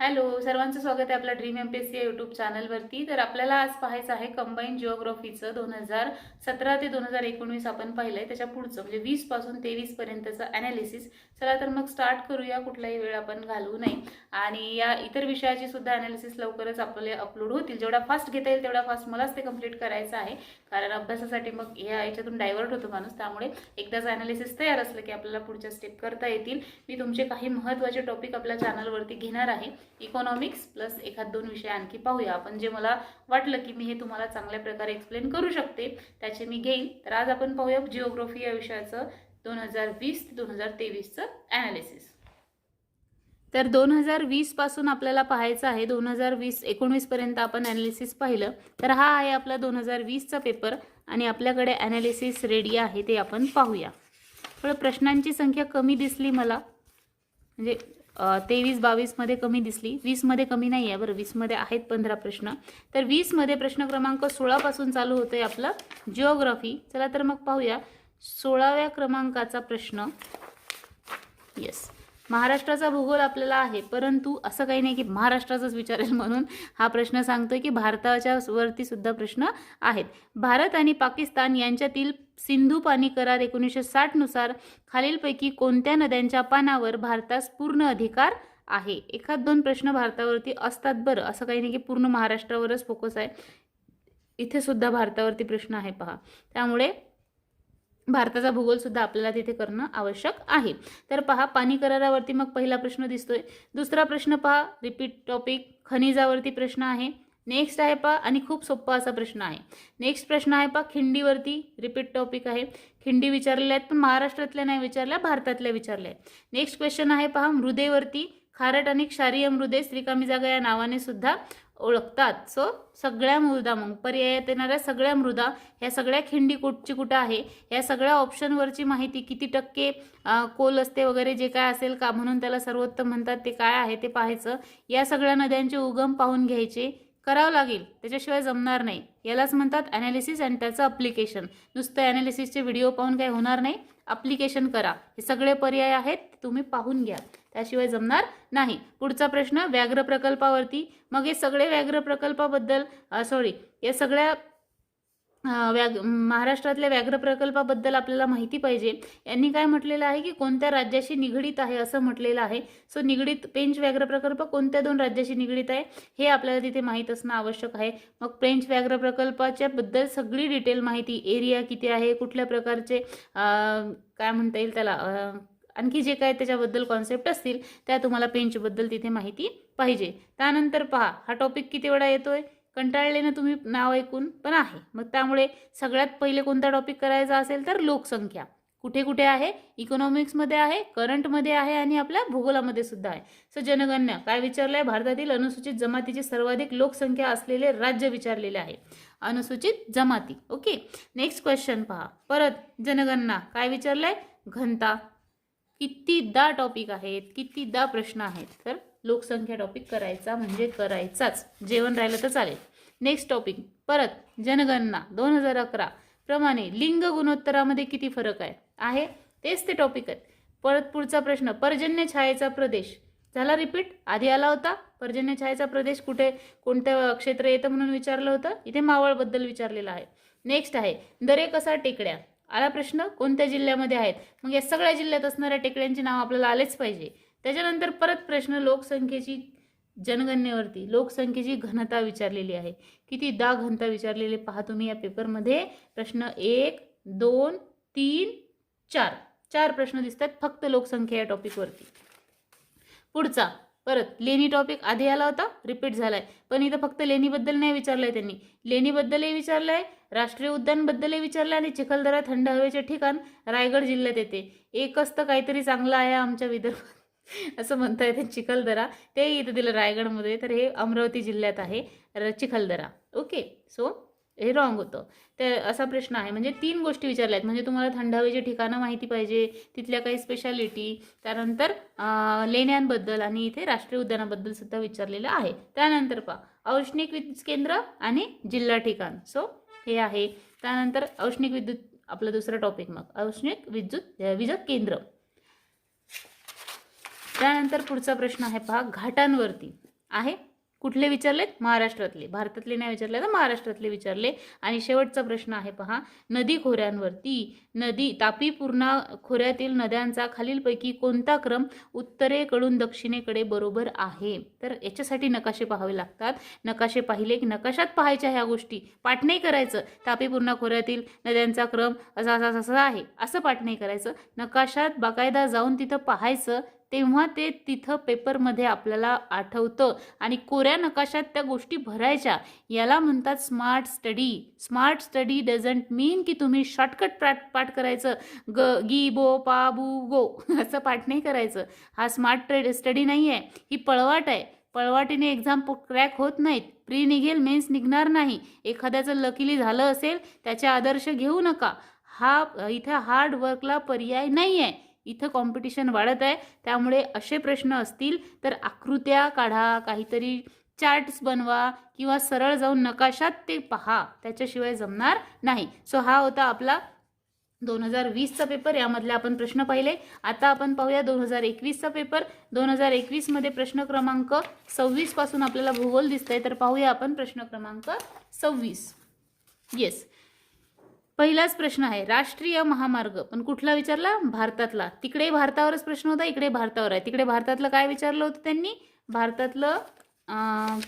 Hello सर्वांचं स्वागत आहे आपल्या dream M P S C या यूट्यूब चॅनलवरती तर आपल्याला आज पाहायचं आहे कंबाईन जिओग्राफीचं दोन हजार सतरा ते दोन हजार एकोणवीस आपण पाहिलं आहे त्याच्या पुढचं म्हणजे वीसपासून तेवीसपर्यंतचं ॲनालिसिस चला तर मग स्टार्ट करूया कुठलाही वेळ आपण घालवू नये. आणि या इतर विषयाची सुद्धा अनालिसिस लवकरच आपले अपलोड होतील. जेवढा फास्ट घेता येईल तेवढा फास्ट मलाच ते कंप्लीट करायचं आहे. कारण अभ्यासासाठी मग या याच्यातून डायव्हर्ट होतो माणूस. त्यामुळे एकदाच ॲनालिसिस तयार असलं की आपल्याला पुढच्या स्टेप करता येतील. मी तुमचे काही महत्त्वाचे टॉपिक आपल्या चॅनलवरती घेणार आहे. इकॉनॉमिक्स प्लस एखाद दोन विषय आणखी पाहूया. आपण जे मला वाटलं की मी हे तुम्हाला चांगल्या प्रकारे एक्सप्लेन करू शकते त्याचे मी घेईन. तर आज आपण पाहूया जिओग्राफी या विषयाचं दोन हजार वीस ते दोन हजार तेवीसचं ॲनालिसिस तर दोन हजार वीसपासून आपल्याला पाहायचं आहे दोन हजार वीस एकोणवीसपर्यंत आपण ॲनालिसिस पाहिलं. तर हा आहे आपला दोन हजार वीसचा पेपर आणि आपल्याकडे ॲनालिसिस रेडी आहे ते आपण पाहूया. थोडं प्रश्नांची संख्या कमी दिसली मला. म्हणजे तेवीस बावीसमध्ये कमी दिसली. वीसमध्ये कमी नाही आहे बरं वीसमध्ये आहेत पंधरा प्रश्न. तर वीसमध्ये प्रश्न क्रमांक सोळापासून चालू होतो आहे आपलं जिओग्राफी चला तर मग पाहूया. सोळाव्या क्रमांकाचा प्रश्न. येस महाराष्ट्राचा भूगोल आपल्याला आहे परंतु असं काही नाही की महाराष्ट्राचाच विचारेल म्हणून हा प्रश्न सांगतोय की भारताच्या वरती सुद्धा प्रश्न आहेत. भारत आणि पाकिस्तान यांच्यातील सिंधू पाणी करार एकोणीसशे साठनुसार खालीलपैकी कोणत्या नद्यांच्या पानावर भारतास पूर्ण अधिकार आहे? एखाद दोन प्रश्न भारतावरती असतात बरं. असं काही नाही की पूर्ण महाराष्ट्रावरच फोकस आहे. इथे सुद्धा भारतावरती प्रश्न आहे पहा. त्यामुळे भारताचा भूगोल सुद्धा आपल्याला तिथे करणं आवश्यक आहे. तर पहा पाणी करारावरती मग पहिला प्रश्न दिसतोय. दुसरा प्रश्न पहा. रिपीट टॉपिक खनिजावरती प्रश्न आहे. नेक्स्ट आहे पहा आणि खूप सोप्पा असा प्रश्न आहे. नेक्स्ट प्रश्न आहे पहा खिंडीवरती रिपीट टॉपिक आहे. खिंडी विचारलेल्या आहेत पण महाराष्ट्रातल्या नाही विचारल्या भारतातल्या विचारल्या आहेत. नेक्स्ट क्वेश्चन आहे पहा मृदेवरती खारट आणि क्षारीय मृदे श्रीकामी जागा या नावाने सुद्धा ओळखतात. सो सगळ्या मृदा मग पर्यायात येणाऱ्या सगळ्या मृदा ह्या सगळ्या खिंडी कुठची कुठं आहे या सगळ्या ऑप्शनवरची माहिती किती टक्के कोल असते वगैरे जे काय असेल का म्हणून त्याला सर्वोत्तम म्हणतात ते काय आहे ते पाहायचं. या सगळ्या नद्यांचे उगम पाहून घ्यायचे. करावं लागेल. त्याच्याशिवाय जमणार नाही. यालाच म्हणतात ॲनालिसिस आणि त्याचं अप्लिकेशन नुसतं ॲनालिसिसचे व्हिडिओ पाहून काही होणार नाही. अप्लिकेशन करा. हे सगळे पर्याय आहेत तुम्ही पाहून घ्या. त्याशिवाय जमणार नाही. पुढचा प्रश्न व्याघ्र प्रकल्पावरती. मग हे सगळे व्याघ्र प्रकल्पाबद्दल सॉरी या सगळ्या व्याग महाराष्ट्रातल्या व्याघ्र प्रकल्पाबद्दल आपल्याला माहिती पाहिजे. यांनी काय म्हटलेलं आहे की कोणत्या राज्याशी निगडीत आहे असं म्हटलेलं आहे. सो निगडीत पेंच व्याघ्र प्रकल्प कोणत्या दोन राज्याशी निगडीत आहे हे आपल्याला तिथे माहीत असणं आवश्यक आहे. मग पेंच व्याघ्र प्रकल्पाच्या बद्दल सगळी डिटेल माहिती एरिया किती आहे कुठल्या प्रकारचे काय म्हणता येईल त्याला आणखी जे काय त्याच्याबद्दल कॉन्सेप्ट असतील त्या तुम्हाला पेंचबद्दल तिथे माहिती पाहिजे. त्यानंतर पहा हा टॉपिक किती वेळा येतोय? कंटाळले ना तुम्ही नाव ऐकून पण आहे. मग त्यामुळे सगळ्यात पहिले कोणता टॉपिक करायचा असेल तर लोकसंख्या. कुठे कुठे आहे? इकॉनॉमिक्समध्ये आहे करंटमध्ये आहे आणि आपल्या भूगोलामध्ये सुद्धा आहे. सो जनगणना काय विचारलं आहे भारतातील अनुसूचित जमातीची सर्वाधिक लोकसंख्या असलेले राज्य विचारलेले आहे. अनुसूचित जमाती. ओके नेक्स्ट क्वेश्चन पहा. परत जनगणना काय विचारलं आहे घनता. कितीदा टॉपिक आहेत? कितीदा प्रश्न आहेत? तर लोकसंख्या टॉपिक करायचा म्हणजे करायचाच. जेवण राहिलं तर चालेल. नेक्स्ट टॉपिक परत जनगणना दोन हजार अकरा. प्रमाणे लिंग गुणोत्तरामध्ये किती फरक आहे? आहे? तेच ते टॉपिक आहेत. परत पुढचा प्रश्न. पर्जन्य छायेचा प्रदेश. झाला रिपीट आधी आला होता. पर्जन्य छायेचा प्रदेश कुठे? कोणतं क्षेत्र येतं म्हणून विचारलं होतं. इथे मावळबद्दल विचारलेलं आहे. नेक्स्ट आहे. दरे कसा टेकड्या? आला प्रश्न. कोणत्या जिल्ह्यामध्ये आहेत? मग या सगळ्या जिल्ह्यात असणाऱ्या टेकड्यांची नाव आपल्याला आलेच पाहिजे. त्याच्यानंतर परत प्रश्न लोकसंख्येची जनगणनेवरती. लोकसंख्येची घनता विचारलेली आहे. किती दा घनता विचारलेली पहा तुम्ही या पेपरमध्ये. प्रश्न एक दोन तीन चार. चार प्रश्न दिसतात फक्त लोकसंख्या या टॉपिकवरती. पुढचा. परत लेणी टॉपिक आधी आला होता रिपीट झालाय. पण इथं फक्त लेणीबद्दल नाही विचारलंय त्यांनी. लेणीबद्दलही विचारलंय राष्ट्रीय उद्यानबद्दलही विचारलं आणि चिखलदरा थंड हवेचे ठिकाण रायगड जिल्ह्यात येते. एकच तर काहीतरी चांगलं आहे आमच्या विदर्भात. असं म्हणता येते चिखलदरा. ते इथं दिलं रायगडमध्ये. तर हे अमरावती जिल्ह्यात आहे. चिखलदरा. ओके. सो हे रॉंग होतं. तर असा प्रश्न आहे. म्हणजे तीन गोष्टी विचारल्या आहेत म्हणजे तुम्हाला थंड हवेची ठिकाणं माहिती पाहिजे. तिथल्या काही स्पेशालिटी त्यानंतर लेण्यांबद्दल आणि इथे राष्ट्रीय उद्यानाबद्दल सुद्धा विचारलेलं आहे. त्यानंतर पहा. औष्णिक वीज केंद्र आणि जिल्हा ठिकाण. सो हे आहे. त्यानंतर औष्णिक विद्युत आपलं दुसरं टॉपिक मग. औष्णिक विद्युत विजक केंद्र. त्यानंतर पुढचा प्रश्न आहे पहा घाटांवरती आहे. कुठले विचारलेत महाराष्ट्रातले. भारतातले नाही विचारले तर महाराष्ट्रातले विचारले. आणि शेवटचा प्रश्न आहे पहा नदी खोऱ्यांवरती नदी तापी पूर्णा खोऱ्यातील नद्यांचा खालीलपैकी कोणता क्रम उत्तरेकडून दक्षिणेकडे बरोबर आहे? तर याच्यासाठी नकाशे पाहावे लागतात. नकाशे पाहिले की नकाशात पाहायच्या ह्या गोष्टी. पाठ नाही करायचं. तापी पूर्णा खोऱ्यातील नद्यांचा क्रम असा असा असा आहे. असं पाठ नाही करायचं. नकाशात बाकायदा जाऊन तिथं पाहायचं. तेव्हा ते तिथं पेपरमध्ये आपल्याला आठवतं. आणि कोऱ्या नकाशात त्या गोष्टी भरायच्या. याला म्हणतात smart study. Smart study doesn't mean की तुम्ही शॉर्टकट पाठ पाठ करायचं. ग गी बो पा बू गो असं पाठ नाही करायचं. हा स्मार्ट ट्रेड स्टडी नाही आहे ही पळवाट आहे. पळवाटीने एक्झाम क्रॅक होत नाहीत. प्री निघेल मेन्स निघणार नाही. एखाद्याचं लकीली झालं असेल त्याचे आदर्श घेऊ नका. हा इथे हार्ड वर्कला पर्याय नाही आहे इथं कॉम्पिटिशन वाढत आहे. त्यामुळे असे प्रश्न असतील तर आकृत्या काढा काहीतरी चार्ट्स बनवा किंवा सरळ जाऊन नकाशात ते पहा. त्याच्याशिवाय जमणार नाही. सो हा होता आपला दोन हजार वीसचा पेपर यामधले आपण प्रश्न पाहिले. आता आपण पाहूया दोन हजार एकवीसचा पेपर दोन हजार एकवीसमध्ये प्रश्न क्रमांक सव्वीसपासून आपल्याला भूगोल दिसतंय. तर पाहूया आपण प्रश्न क्रमांक सव्वीस. येस पहिलाच प्रश्न आहे राष्ट्रीय महामार्ग. पण कुठला विचारला? भारतातला. तिकडे भारतावरच प्रश्न होता इकडे भारतावर आहे. तिकडे भारतातलं काय विचारलं होतं त्यांनी? भारतातलं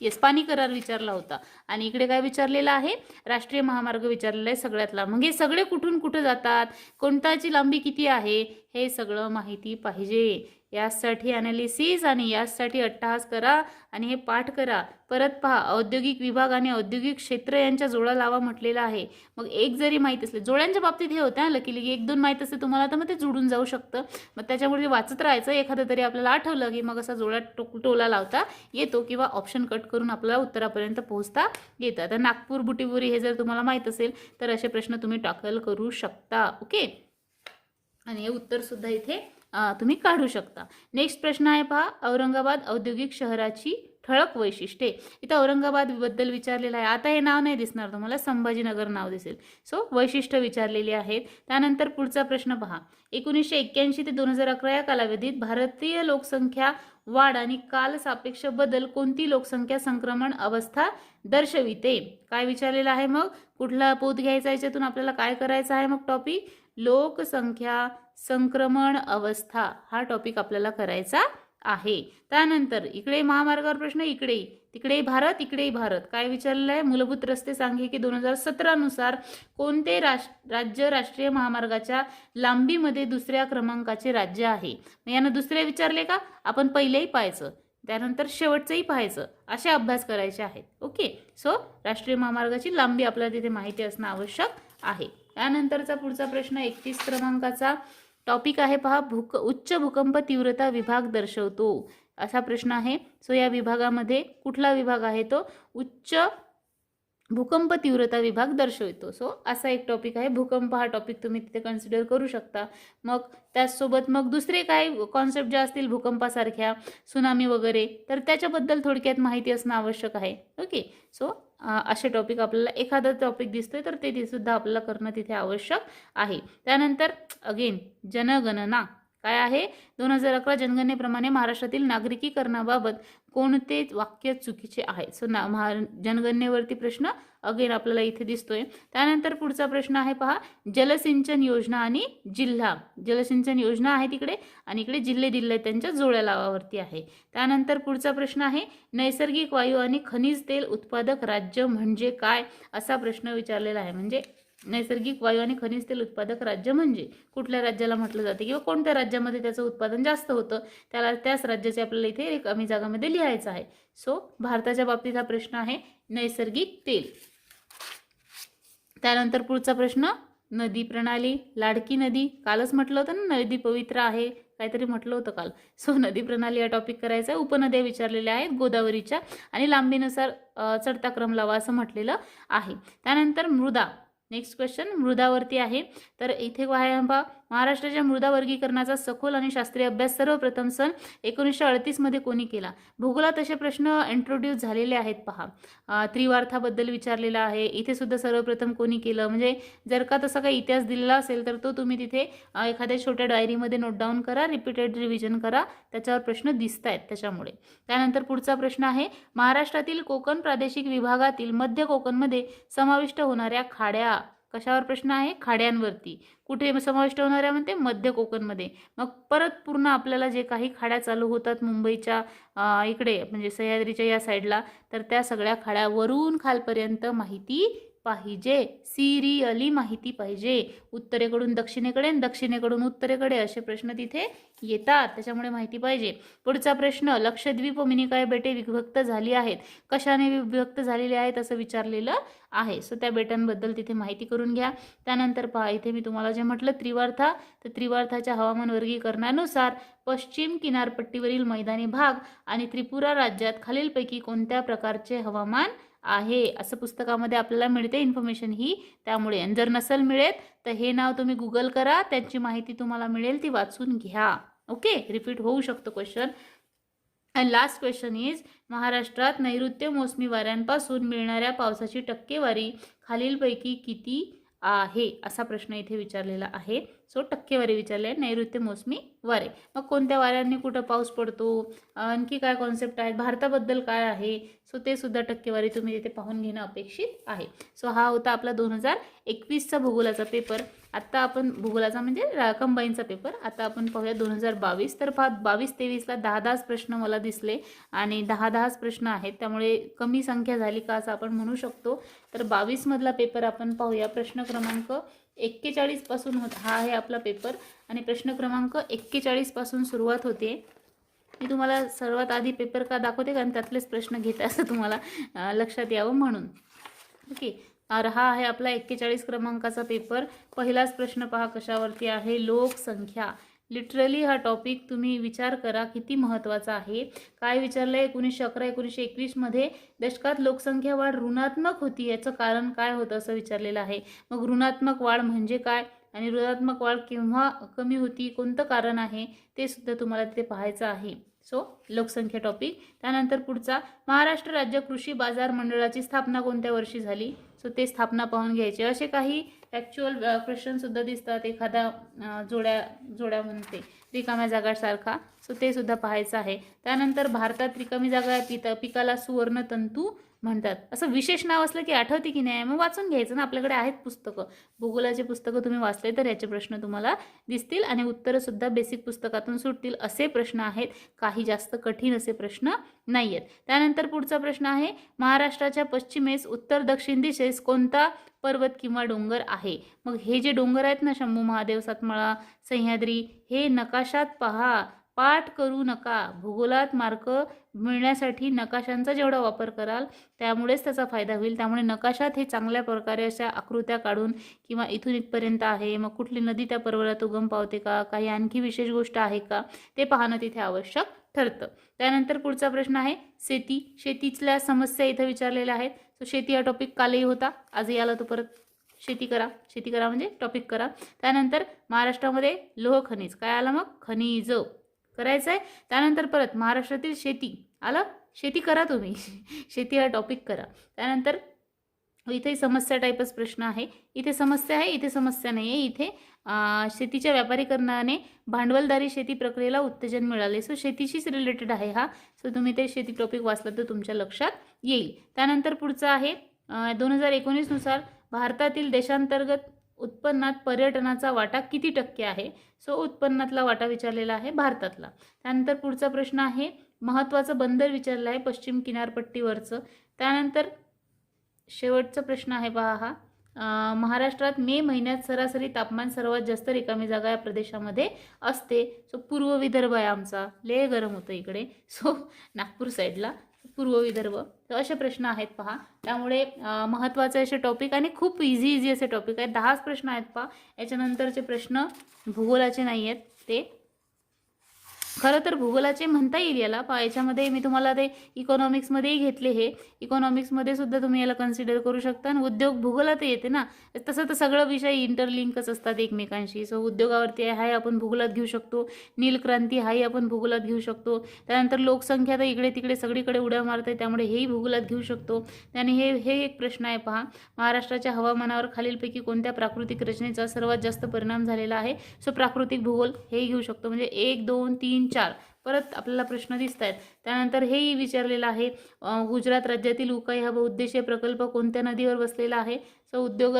येस पाणी करार विचारला होता. आणि इकडे काय विचारलेला आहे? राष्ट्रीय महामार्ग विचारलेला आहे सगळ्यातला. मग हे सगळे कुठून कुठं जातात? कोणताची लांबी किती आहे? हे सगळं माहिती पाहिजे. यासाठी ॲनालिसिस आणि यासाठी अट्टहास करा आणि हे पाठ करा. परत पहा औद्योगिक विभाग आणि औद्योगिक क्षेत्र यांच्या जोडा लावा म्हटलेला आहे. मग एक जरी माहीत असले जोड्यांच्या बाबतीत हे होतं लकीली एक दोन माहीत असते तुम्हाला तर मग ते जुडून जाऊ शकतं. मग त्याच्यामुळे वाचत राहायचं एखादं तरी आपल्याला आठवलं की मग असा जोडा टो टोला लावता येतो किंवा ऑप्शन कट करून आपल्याला उत्तरापर्यंत पोहोचता येतं. आता नागपूर बुटीबुरी हे जर तुम्हाला माहीत असेल तर असे प्रश्न तुम्ही टाकल करू शकता. ओके आणि हे उत्तरसुद्धा इथे तुम्ही काढू शकता. नेक्स्ट प्रश्न आहे पहा औरंगाबाद औद्योगिक शहराची ठळक वैशिष्ट्ये. इथं औरंगाबादबद्दल विचारलेलं आहे. आता हे नाव नाही दिसणार तुम्हाला संभाजीनगर नाव दिसेल. सो वैशिष्ट्य विचारलेली आहेत. त्यानंतर पुढचा प्रश्न पहा. एकोणीसशे एक्क्याऐंशी ते दोन हजार अकरा या कालावधीत भारतीय लोकसंख्या वाढ आणि काल सापेक्ष बदल कोणती लोकसंख्या संक्रमण अवस्था दर्शविते? काय विचारलेलं आहे मग? कुठला पोत घ्यायचा याच्यातून आपल्याला काय करायचं आहे मग टॉपिक? लोकसंख्या संक्रमण अवस्था हा टॉपिक आपल्याला करायचा आहे. त्यानंतर इकडे महामार्गावर प्रश्न इकडे तिकडे भारत इकडेही भारत. काय विचारलेलं आहे मूलभूत रस्ते सांगे की दोन हजार सतरानुसार कोणते राज्य राष्ट्रीय महामार्गाच्या लांबीमध्ये दुसऱ्या क्रमांकाचे राज्य आहे? यानं दुसरे विचारले का? आपण पहिलेही पाहायचं. त्यानंतर शेवटचंही पाहायचं. असे अभ्यास करायचे आहेत. ओके? सो राष्ट्रीय महामार्गाची लांबी आपल्याला तिथे माहिती असणं आवश्यक आहे. त्यानंतरचा पुढचा प्रश्न एकतीस क्रमांकाचा टॉपिक आहे पहा भूक उच्च भूकंप तीव्रता विभाग दर्शवतो. असा प्रश्न आहे. सो या विभागामध्ये कुठला विभाग आहे तो? उच्च भूकंप तीव्रता विभाग दर्शवतो. सो असा एक टॉपिक आहे. भूकंप हा टॉपिक तुम्ही तिथे कन्सिडर करू शकता. मग त्याचसोबत मग दुसरे काय कॉन्सेप्ट ज्या असतील भूकंपासारख्या सुनामी वगैरे तर त्याच्याबद्दल थोडक्यात माहिती असणं आवश्यक आहे. ओके सो असे टॉपिक आपल्याला एखादं टॉपिक दिसतोय तर ते सुद्धा आपल्याला करणं तिथे आवश्यक आहे. त्यानंतर अगेन जनगणना. काय आहे? दोन हजार अकरा जनगणनेप्रमाणे महाराष्ट्रातील नागरिकीकरणाबाबत कोणतेच वाक्य चुकीचे आहे? सो ना महा जनगणनेवरती प्रश्न अगेन आपल्याला इथे दिसतोय. त्यानंतर पुढचा प्रश्न आहे पहा. जलसिंचन योजना आणि जिल्हा. जलसिंचन योजना आहे तिकडे आणि इकडे जिल्हे दिल्ले त्यांच्या जोड्या लावावरती आहे. त्यानंतर पुढचा प्रश्न आहे नैसर्गिक वायू आणि खनिज तेल उत्पादक राज्य म्हणजे काय? असा प्रश्न विचारलेला आहे. म्हणजे नैसर्गिक वायू आणि खनिज तेल उत्पादक राज्य म्हणजे? कुठल्या राज्याला म्हटलं जाते किंवा कोणत्या राज्यामध्ये त्याचं उत्पादन जास्त होतं? त्याला त्याच राज्याचे आपल्याला इथे कमी जागामध्ये लिहायचं आहे. सो भारताच्या बाबतीत हा प्रश्न आहे नैसर्गिक तेल. त्यानंतर पुढचा प्रश्न नदी प्रणाली लाडकी नदी. कालच म्हटलं होतं ना नदी पवित्र आहे. काहीतरी म्हटलं होतं काल. सो नदी प्रणाली या टॉपिक करायचा आहे. उपनद्या विचारलेल्या आहेत गोदावरीच्या आणि लांबीनुसार चढता क्रम लावा असं म्हटलेलं आहे. त्यानंतर मृदा. नेक्स्ट क्वेश्चन मृदावरती आहे. तर इथे वाया बा महाराष्ट्राच्या मृदा वर्गीकरणाचा सखोल आणि शास्त्रीय अभ्यास सर्वप्रथम सन एकोणीसशे अडतीसमध्ये कोणी केला? भूगोलात असे प्रश्न इंट्रोड्यूस झालेले आहेत पहा. त्रिवार्थाबद्दल विचारलेला आहे. इथे सुद्धा सर्वप्रथम कोणी केलं? म्हणजे जर का तसा काही इतिहास दिलेला असेल तर तो तुम्ही तिथे एखाद्या छोट्या डायरीमध्ये नोट डाऊन करा रिपीटेड रिव्हिजन करा. त्याच्यावर प्रश्न दिसत आहेत त्याच्यामुळे. त्यानंतर पुढचा प्रश्न आहे. महाराष्ट्रातील कोकण प्रादेशिक विभागातील मध्य कोकणमध्ये समाविष्ट होणाऱ्या खाड्या कशावर प्रश्न आहे? खाड्यांवरती. कुठे समाविष्ट होणाऱ्या म्हणते? मध्य कोकणमध्ये. मग परत पूर्ण आपल्याला जे काही खाड्या चालू होतात मुंबईच्या इकडे म्हणजे सह्याद्रीच्या या साईडला तर त्या सगळ्या खाड्यावरून खालपर्यंत माहिती पाहिजे. सिरियली माहिती पाहिजे. उत्तरेकडून दक्षिणेकडे आणि दक्षिणेकडून उत्तरेकडे असे प्रश्न तिथे येतात. त्याच्यामुळे माहिती पाहिजे. पुढचा प्रश्न लक्षद्वीप व मिनिकॉय बेटे विभक्त झाली आहेत. कशाने विभक्त झालेले आहेत असं विचारलेलं आहे. सो त्या बेटांबद्दल तिथे माहिती करून घ्या. त्यानंतर पहा इथे मी तुम्हाला जे म्हटलं त्रिवार्था. तर त्रिवार्थाच्या हवामान वर्गीकरणानुसार पश्चिम किनारपट्टीवरील मैदानी भाग आणि त्रिपुरा राज्यात खालीलपैकी कोणत्या प्रकारचे हवामान आहे असं पुस्तकामध्ये आपल्याला मिळते इन्फॉर्मेशन ही. त्यामुळे आणि जर नसेल मिळेल तर हे नाव तुम्ही गुगल करा. त्यांची माहिती तुम्हाला मिळेल ती वाचून घ्या. ओके रिपीट होऊ शकतो question and last question is महाराष्ट्रात नैऋत्य मोसमी वाऱ्यांपासून मिळणाऱ्या पावसाची टक्केवारी खालीलपैकी किती आहे? असा प्रश्न इथे विचारलेला आहे. सो टक्केवारी विचारले नैऋत्य मोसमी वारे. मग कोणत्या वाऱ्यांनी कुठं पाऊस पडतो? आणखी काय कॉन्सेप्ट आहेत? भारताबद्दल काय आहे? सो ते सुद्धा टक्केवारी तुम्ही तिथे पाहून घेणं अपेक्षित आहे. सो हा होता आपला दोन हजार एकवीसचा भूगोलाचा पेपर आत्ता आपण भूगोलाचा म्हणजे कंबाईनचा पेपर आता आपण पाहूया दोन हजार बावीस. तर पहा बावीस तेवीसला दहा दहाच प्रश्न मला दिसले आणि दहा दहाच प्रश्न आहेत. त्यामुळे कमी संख्या झाली का असं आपण म्हणू शकतो. तर बावीसमधला पेपर आपण पाहूया प्रश्न क्रमांक एक्केचाळीसपासून होत हा आहे आपला पेपर आणि प्रश्न क्रमांक एक्केचाळीसपासून सुरुवात होते. मी तुम्हाला सर्वात आधी पेपर का दाखवते? कारण त्यातलेच प्रश्न घेत असं तुम्हाला लक्षात यावं म्हणून. ओके. तर हा आहे आपला एक्केचाळीस क्रमांकाचा पेपर पहिलाच प्रश्न पहा कशावरती आहे? लोकसंख्या. लिटरली हा टॉपिक तुम्ही विचार करा किती महत्त्वाचा आहे. काय विचारलं आहे एकोणीसशे अकरा एकोणीसशे एकवीसमध्ये दशकात लोकसंख्या वाढ ऋणात्मक होती. याचं कारण काय होतं असं विचारलेलं आहे. मग ऋणात्मक वाढ म्हणजे काय? आणि ऋणात्मक वाढ केव्हा कमी होती? कोणतं कारण आहे? ते सुद्धा तुम्हाला तिथे पाहायचं आहे. सो लोकसंख्या टॉपिक. त्यानंतर पुढचा. महाराष्ट्र राज्य कृषी बाजार मंडळाची स्थापना कोणत्या वर्षी झाली? सो ते स्थापना पाहून घ्यायचे. असे काही ॲक्च्युअल क्वेश्चनसुद्धा दिसतात. एखादा जोड्या जोड्या म्हणते रिकाम्या जागासारखा. सो ते सुद्धा पाहायचं आहे. त्यानंतर भारतात रिकामी जागा पित पिकाला सुवर्ण तंतू म्हणतात. असं विशेष नाव असलं की आठवते की नाही? मग वाचून घ्यायचं ना. आपल्याकडे आहेत पुस्तकं. भूगोलाचे पुस्तकं तुम्ही वाचले तर याचे प्रश्न तुम्हाला दिसतील आणि उत्तरंसुद्धा बेसिक पुस्तकातून सुटतील असे प्रश्न आहेत. काही जास्त कठीण असे प्रश्न नाही आहेत त्यानंतर पुढचा प्रश्न आहे महाराष्ट्राच्या पश्चिमेस उत्तर दक्षिण दिशेस कोणता पर्वत किंवा डोंगर आहे? मग हे जे डोंगर आहेत ना शंभू महादेव सातमाळा सह्याद्री हे नकाशात पहा. पाठ करू नका. भूगोलात मार्क मिळण्यासाठी नकाशांचा जेवढा वापर कराल त्यामुळेच त्याचा फायदा होईल. त्यामुळे नकाशात हे चांगल्या प्रकारे अशा आकृत्या काढून किंवा इथून इथपर्यंत आहे मग कुठली नदी त्या पर्वतात उगम पावते का काही आणखी विशेष गोष्ट आहे का ते पाहणं तिथे आवश्यक ठरतं. त्यानंतर पुढचा प्रश्न आहे शेती. शेतीतल्या समस्या इथं विचारलेल्या आहेत. सो शेती हा टॉपिक कालही होता. आजही आला तो परत. शेती करा. शेती करा म्हणजे टॉपिक करा. त्यानंतर महाराष्ट्रामध्ये लोह खनिज. काय आलं मग? खनिज. करायचं आहे त्यानंतर परत महाराष्ट्रातील शेती. आलं? शेती करा तुम्ही. शेती हा टॉपिक करा. त्यानंतर इथे समस्या टाईपच प्रश्न आहे. इथे समस्या आहे इथे समस्या नाही आहे इथे शेतीच्या व्यापारीकरणाने भांडवलदारी शेती प्रक्रियेला उत्तेजन मिळाले. सो शेतीशीच रिलेटेड आहे हा. सो तुम्ही ते शेती टॉपिक वाचला तर तुमच्या लक्षात येईल. त्यानंतर पुढचं आहे दोन हजार एकोणीसनुसार भारतातील देशांतर्गत उत्पन्नात पर्यटनाचा वाटा किती टक्के आहे? सो उत्पन्नातला वाटा विचारलेला आहे भारतातला. त्यानंतर पुढचा प्रश्न आहे महत्त्वाचं बंदर विचारलं आहे पश्चिम किनारपट्टीवरचं. त्यानंतर शेवटचा प्रश्न आहे पहा हा. महाराष्ट्रात मे महिन्यात सरासरी तापमान सर्वात जास्त रिकामी जागा या प्रदेशामध्ये असते. सो पूर्व विदर्भ आहे आमचा. ले गरम होतं इकडे. सो नागपूर साईडला पूर्व विदर्भ तर असे प्रश्न आहेत पहा. त्यामुळे महत्त्वाचे असे टॉपिक आणि खूप इझी इझी असे टॉपिक आहेत. दहाच प्रश्न आहेत पहा. याच्यानंतरचे प्रश्न भूगोलाचे नाही आहेत ते. खरं तर भूगोलाचे म्हणता येईल याला पण याच्यामध्ये मी तुम्हाला ते इकॉनॉमिक्समध्येही घेतले हे. इकॉनॉमिक्समध्ये सुद्धा तुम्ही याला कन्सिडर करू शकता आणि उद्योग भूगोलात येते ना. तसं तर सगळं विषय इंटरलिंकच असतात एकमेकांशी. सो उद्योगावरती हाही आपण भूगोलात घेऊ शकतो. नीलक्रांती हाही आपण भूगोलात घेऊ शकतो. त्यानंतर लोकसंख्या तर इकडे तिकडे सगळीकडे उड्या मारते त्यामुळे हेही भूगोलात घेऊ शकतो. आणि हे हे एक प्रश्न आहे पहा. महाराष्ट्राच्या हवामानावर खालीलपैकी कोणत्या प्राकृतिक रचनेचा सर्वात जास्त परिणाम झालेला आहे? सो प्राकृतिक भूगोल हे घेऊ शकतो. म्हणजे एक दोन तीन चार परत आपल्याला प्रश्न दिसत आहेत त्यानंतर हेही विचारलेलं आहे गुजरात राज्यातील उकाई हा बहुउद्देशीय प्रकल्प कोणत्या नदीवर बसलेला आहे? सो उद्योग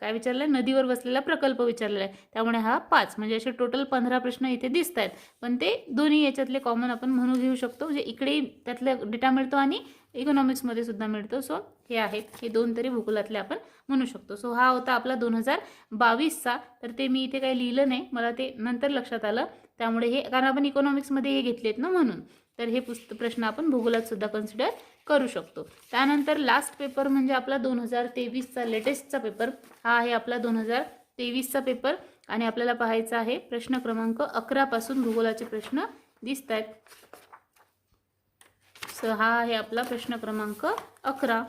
काय विचारलं आहे नदीवर बसलेला प्रकल्प विचारलेला आहे. त्यामुळे हा पाच म्हणजे असे टोटल पंधरा प्रश्न इथे दिसत आहेत पण ते दोन्ही याच्यातले कॉमन आपण म्हणून घेऊ शकतो. म्हणजे इकडे त्यातला डेटा मिळतो आणि इकॉनॉमिक्समध्ये सुद्धा मिळतो. सो हे आहेत. हे दोन तरी भूगोलातले आपण म्हणू शकतो. सो हा होता आपला दोन हजार बावीसचा. तर ते मी इथे काही लिहिलं नाही. मला ते नंतर लक्षात आलं. त्यामुळे हे कारण आपण इकॉनॉमिक्समध्ये हे घेतलेत ना म्हणून. तर हे पुस्त प्रश्न आपण भूगोलात सुद्धा कन्सिडर करू शकतो. त्यानंतर लास्ट पेपर म्हणजे आपला दोन हजार तेवीसचा लेटेस्टचा पेपर हा आहे आपला दोन हजार तेवीसचा पेपर आणि आपल्याला पाहायचा आहे प्रश्न क्रमांक अकरापासून भूगोलाचे प्रश्न दिसत आहेत सो हा आहे आपला प्रश्न क्रमांक अकरा.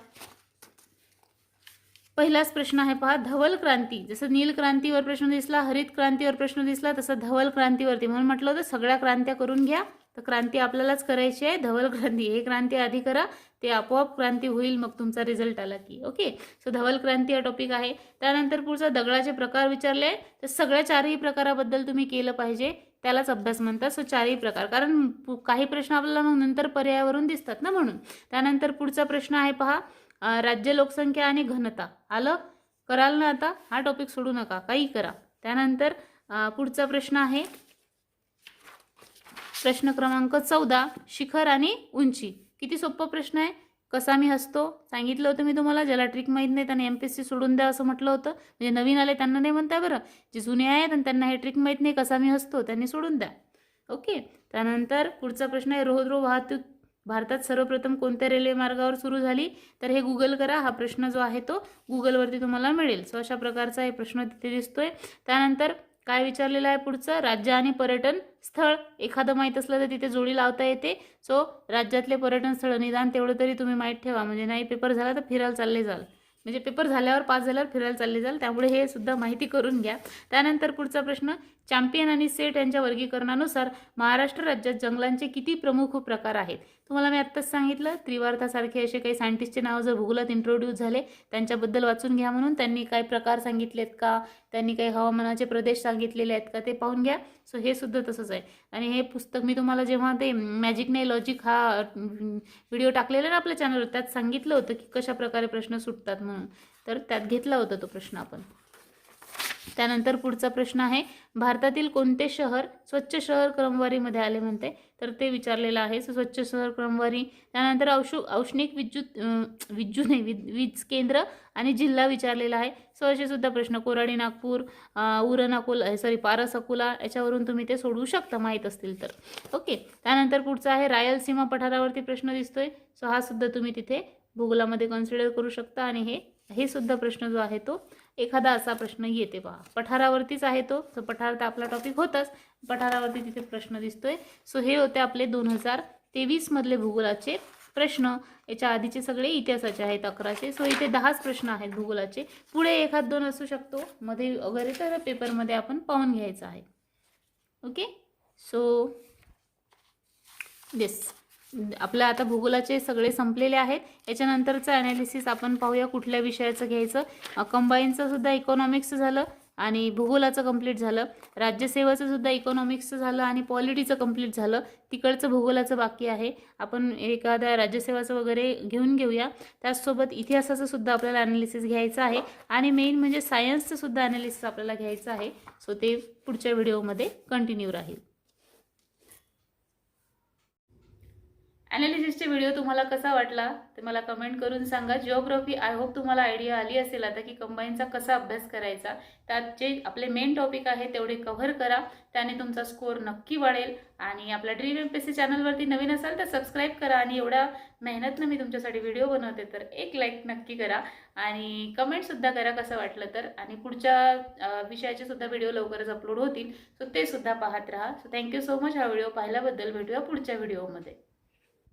पहिलाच प्रश्न आहे पहा धवल क्रांती. जसं नील क्रांतीवर प्रश्न दिसला हरित क्रांतीवर प्रश्न दिसला तसं धवल क्रांतीवरती. म्हणून म्हटलं होतं सगळ्या क्रांत्या करून घ्या. तर क्रांती आपल्यालाच करायची आहे. धवल क्रांती हे क्रांती आधी करा. ते आपोआप क्रांती होईल मग तुमचा रिझल्ट आला की. ओके? सो धवल क्रांती हा टॉपिक आहे. त्यानंतर पुढचा दगडाचे प्रकार विचारले. तर सगळ्या चारही प्रकाराबद्दल तुम्ही केलं पाहिजे. त्यालाच अभ्यास म्हणतात. सो चारही प्रकार. कारण पु- काही प्रश्न आपल्याला मग नंतर पर्यायावरून दिसतात ना म्हणून. त्यानंतर पुढचा प्रश्न आहे पहा. राज्य लोकसंख्या आणि घनता. आलं? कराल ना आता? हा टॉपिक सोडू नका. काही करा. त्यानंतर पुढचा प्रश्न आहे. प्रश्न क्रमांक चौदा शिखर आणि उंची. किती सोपा प्रश्न आहे? कसा मी हसतो? सांगितलं होतं मी तुम्हाला. ज्याला ट्रिक माहीत नाही त्यांना एम पी एस सी सोडून द्या असं म्हटलं होतं. म्हणजे नवीन आले त्यांना नाही म्हणताय बरं. जे जुने आहेत आणि त्यांना हे ट्रिक माहीत नाही कसा मी हसतो त्यांनी सोडून द्या. ओके? त्यानंतर पुढचा प्रश्न आहे. रोहद्रो वाहतूक भारतात सर्वप्रथम कोणत्या रेल्वे मार्गावर सुरू झाली? तर हे गुगल करा. हा प्रश्न जो आहे तो गुगलवरती तुम्हाला मिळेल. सो अशा प्रकारचा हे प्रश्न तिथे दिसतोय. त्यानंतर काय विचारलेलं आहे पुढचं? राज्य आणि पर्यटन स्थळ. एखादं माहीत असलं तर तिथे जोडी लावता येते. सो राज्यातले पर्यटन स्थळ निदान तेवढं तरी तुम्ही माहीत ठेवा. म्हणजे नाही पेपर झाला तर फिरायला चालले जाल. म्हणजे पेपर झाल्यावर पास झाल्यावर फिरायला चालले जाल. त्यामुळे हे सुद्धा माहिती करून घ्या. त्यानंतर पुढचा प्रश्न चॅम्पियन आणि सेट यांच्या वर्गीकरणानुसार महाराष्ट्र राज्यात जंगलांचे किती प्रमुख प्रकार आहेत? तुम्हाला मी आत्ताच सांगितलं त्रिवार्थासारखे असे काही सायंटिस्टचे नाव जर भूगोलात इंट्रोड्यूस झाले त्यांच्याबद्दल वाचून घ्या म्हणून. त्यांनी काय प्रकार सांगितलेत का? त्यांनी काही हवामानाचे प्रदेश सांगितलेले आहेत का? ते पाहून घ्या. सो हे सुद्धा तसंच आहे. आणि हे पुस्तक मी तुम्हाला जेव्हा ते मॅजिक नाही लॉजिक हा व्हिडिओ टाकलेला ना आपल्या चॅनलवर त्यात सांगितलं होतं की कशा प्रकारे प्रश्न सुटतात म्हणून. तर त्यात घेतला होता तो प्रश्न आपण. त्यानंतर पुढचा प्रश्न आहे भारतातील कोणते शहर स्वच्छ शहर क्रमवारीमध्ये आले म्हणते? तर ते विचारलेलं आहे स्वच्छ शहर क्रमवारी त्यानंतर औषु औष्णिक विद्युत अं, नाही वीज केंद्र आणि जिल्हा विचारलेला आहे. सो असे सुद्धा प्रश्न कोराडी नागपूर उरण अकोला सॉरी पारस अकोला याच्यावरून तुम्ही ते सोडवू शकता माहीत असतील तर. ओके त्यानंतर पुढचा आहे रायलसीमा पठारावरती प्रश्न दिसतोय. सो हा सुद्धा तुम्ही तिथे भूगोलामध्ये कन्सिडर करू शकता आणि हे हे सुद्धा प्रश्न जो आहे तो एखादा असा प्रश्न येते पहा पठारावरतीच आहे तो. सो पठार तर आपला टॉपिक होताच. पठारावरती तिथे प्रश्न दिसतोय. सो हे होते आपले दोन हजार तेवीसमधले भूगोलाचे प्रश्न. याच्या आधीचे सगळे इतिहासाचे आहेत अकराचे. सो इथे दहाच प्रश्न आहेत भूगोलाचे. पुढे एखाद दोन असू शकतो. मध्ये वगैरे तर पेपरमध्ये आपण पाहून घ्यायचं आहे. ओके सो येस आपल्या आता भूगोलाचे सगळे संपलेले आहेत. याच्यानंतरचं ॲनालिसिस आपण पाहूया कुठल्या विषयाचं घ्यायचं. कंबाईनचं सुद्धा इकॉनॉमिक्सचं झालं आणि भूगोलाचं कंप्लीट झालं. राज्यसेवाचं सुद्धा इकॉनॉमिक्सचं झालं आणि पॉलिटीचं कंप्लीट झालं. तिकडचं भूगोलाचं बाकी आहे. आपण एखाद्या राज्यसेवाचं वगैरे घेऊन घेऊया. त्याचसोबत इतिहासाचं सुद्धा आपल्याला ॲनालिसिस घ्यायचं आहे. आणि मेन म्हणजे सायन्सचं सुद्धा ॲनालिसिस आपल्याला घ्यायचं आहे. सो ते पुढच्या व्हिडिओमध्ये कंटिन्यू राहील. ॲनालिसिसचे व्हिडिओ तुम्हाला कसा वाटला ते मला कमेंट करून सांगा. जिओग्राफी आय होप तुम्हाला आयडिया आली असेल आता की कंबाईनचा कसा अभ्यास करायचा. त्यात जे आपले मेन टॉपिक आहे तेवढे कव्हर करा. त्याने तुमचा स्कोअर नक्की वाढेल. आणि आपल्या ड्रीम एम पी सी चॅनलवरती नवीन असाल तर सबस्क्राईब करा. आणि एवढ्या मेहनतनं मी तुमच्यासाठी व्हिडिओ बनवते तर एक लाईक नक्की करा. आणि कमेंटसुद्धा करा कसं वाटलं तर. आणि पुढच्या विषयाचेसुद्धा विषयाचे सुद्धा व्हिडिओ लवकरच अपलोड होतील. सो ते सुद्धा पाहत राहा. So thank you so much हा व्हिडिओ पाहिल्याबद्दल भेटूया पुढच्या व्हिडिओमध्ये